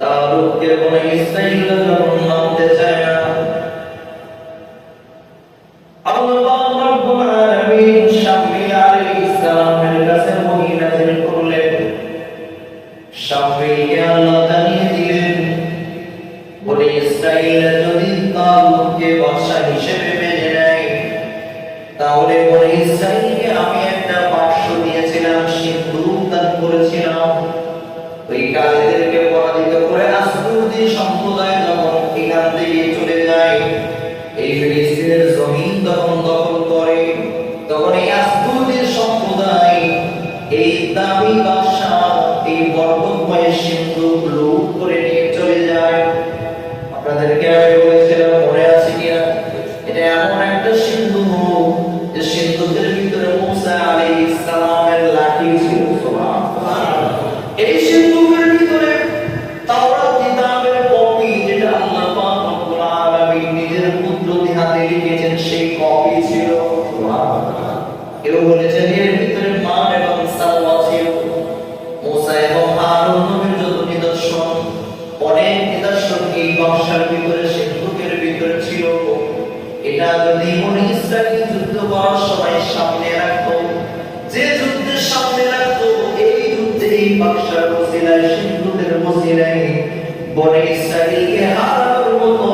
তার লোককে কোনো স্থায়ী নামতে চায় না। আমাদের সামনে রাখতো যে যুদ্ধের সামনে রাখতো এই যুদ্ধে বাক্সার মসিলায় সিন্ধুদের মসিলায় বনে ইসরায়েলকে হারানোর মতো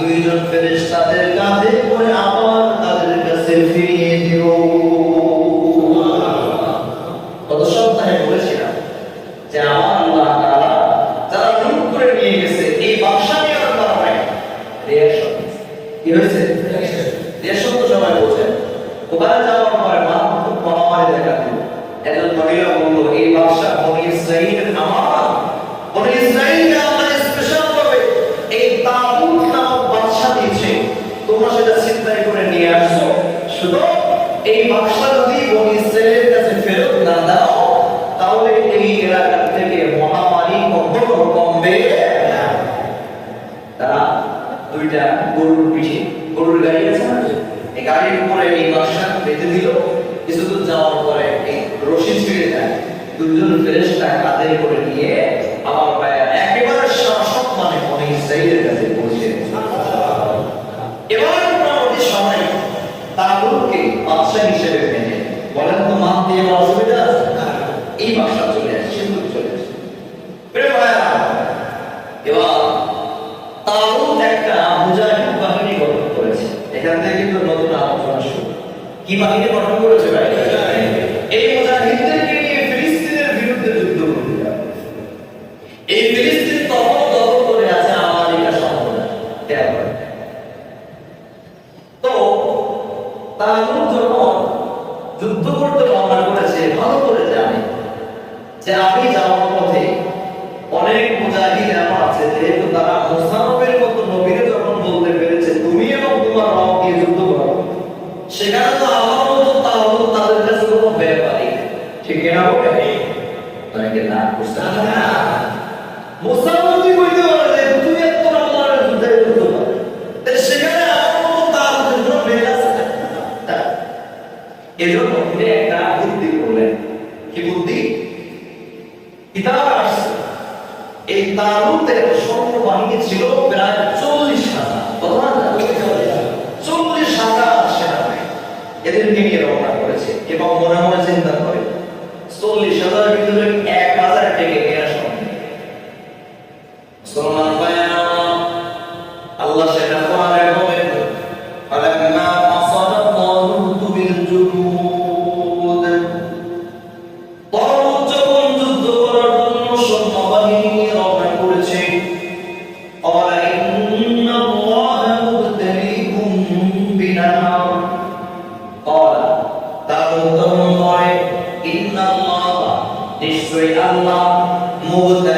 দুইজন ফেরেশতাদের কাঁধে করে আমার Shalom. কেনা হবে অনেকে না বুঝতে হবে না মুসলমান তুই বলতে পারবে তুই এত আমার সেখানে আমার তার জন্য মেজাজ এজন্য তিনি একটা বুদ্ধি করলেন। কি বুদ্ধি? কিতাব এই তারুতের সৈন্যবাহিনী ছিল প্রায় চল্লিশ হাজার। কত হাজার? চল্লিশ হাজার সেনাবাহিনী। এদের নিয়ে রওনা করেছে এবং মনে মনে চিন্তা করে চল্লিশ হাজারের ভিতরে এক হাজার থেকে আল্লাহ মুদাই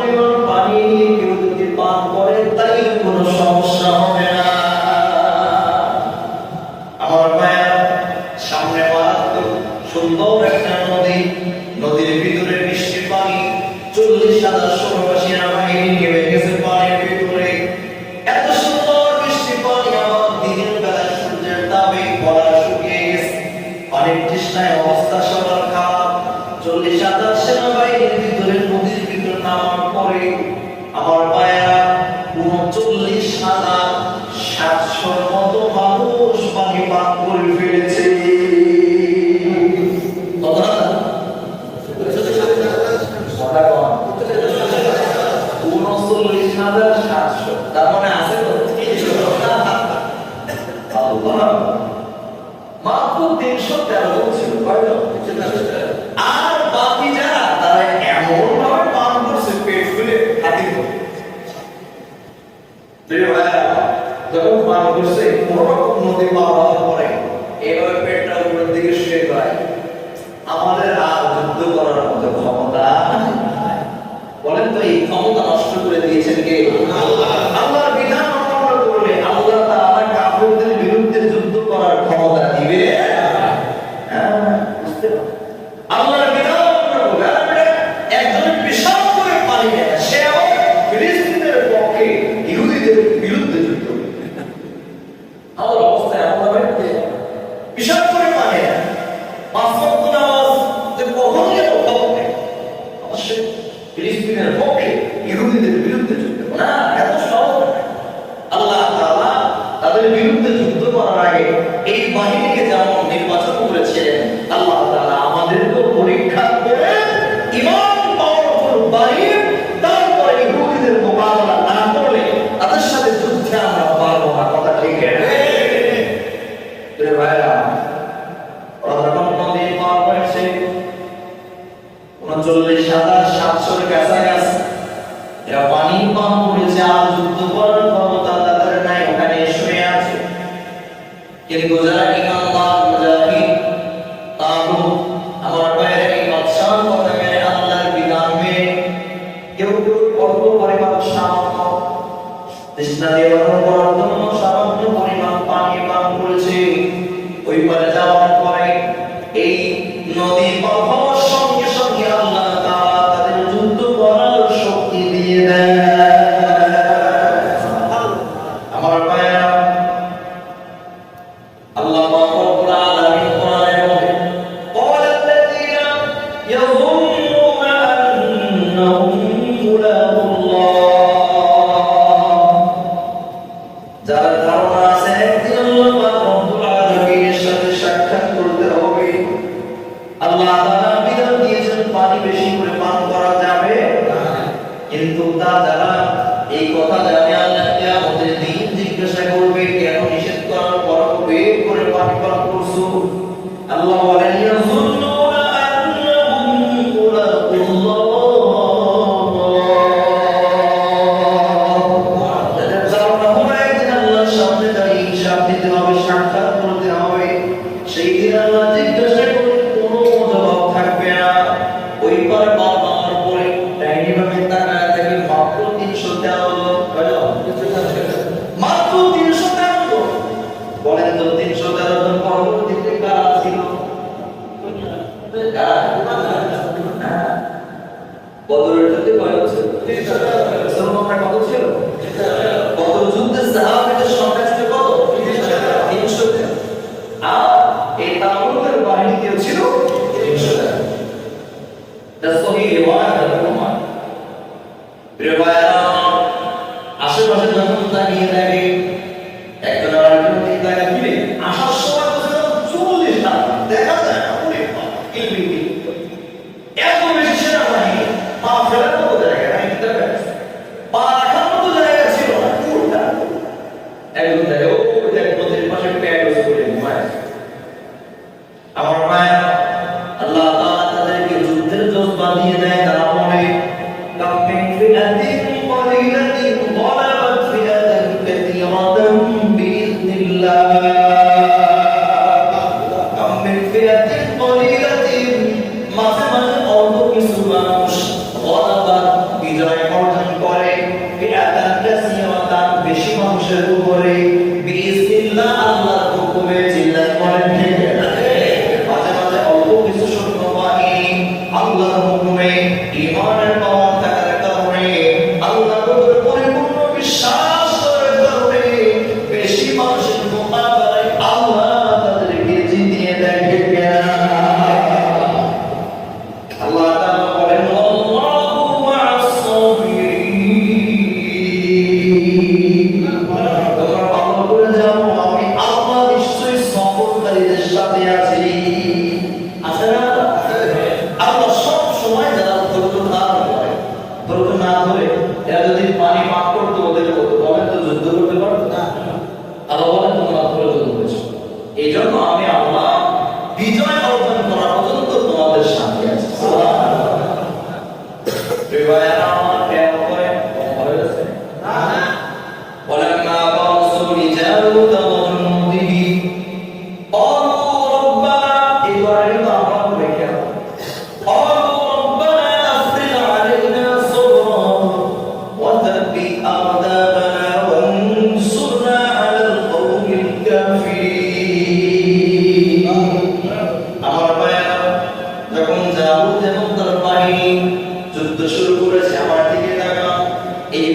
সেনাবাহিনীর ভিতরে হাজার সাতশোর মতো মানুষ পাখি পান করে ফেলেছে। উনচল্লিশ হাজার সাতশো। তার মানে আছে মা তো এই বাহিনী Jadi gozala imam y con la de রেওয়ায় Rahman. রেওয়ায় আশেপাশে যখন তাকিয়ে দেখ Rabbi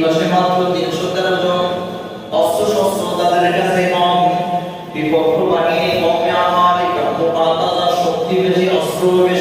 মাসে মাত্র তিনশো তেরো জন অস্ত্র শস্ত্র তাদের কাছে কম বিপক্ষ কমে আমার শক্তি বেশি অস্ত্র বেশি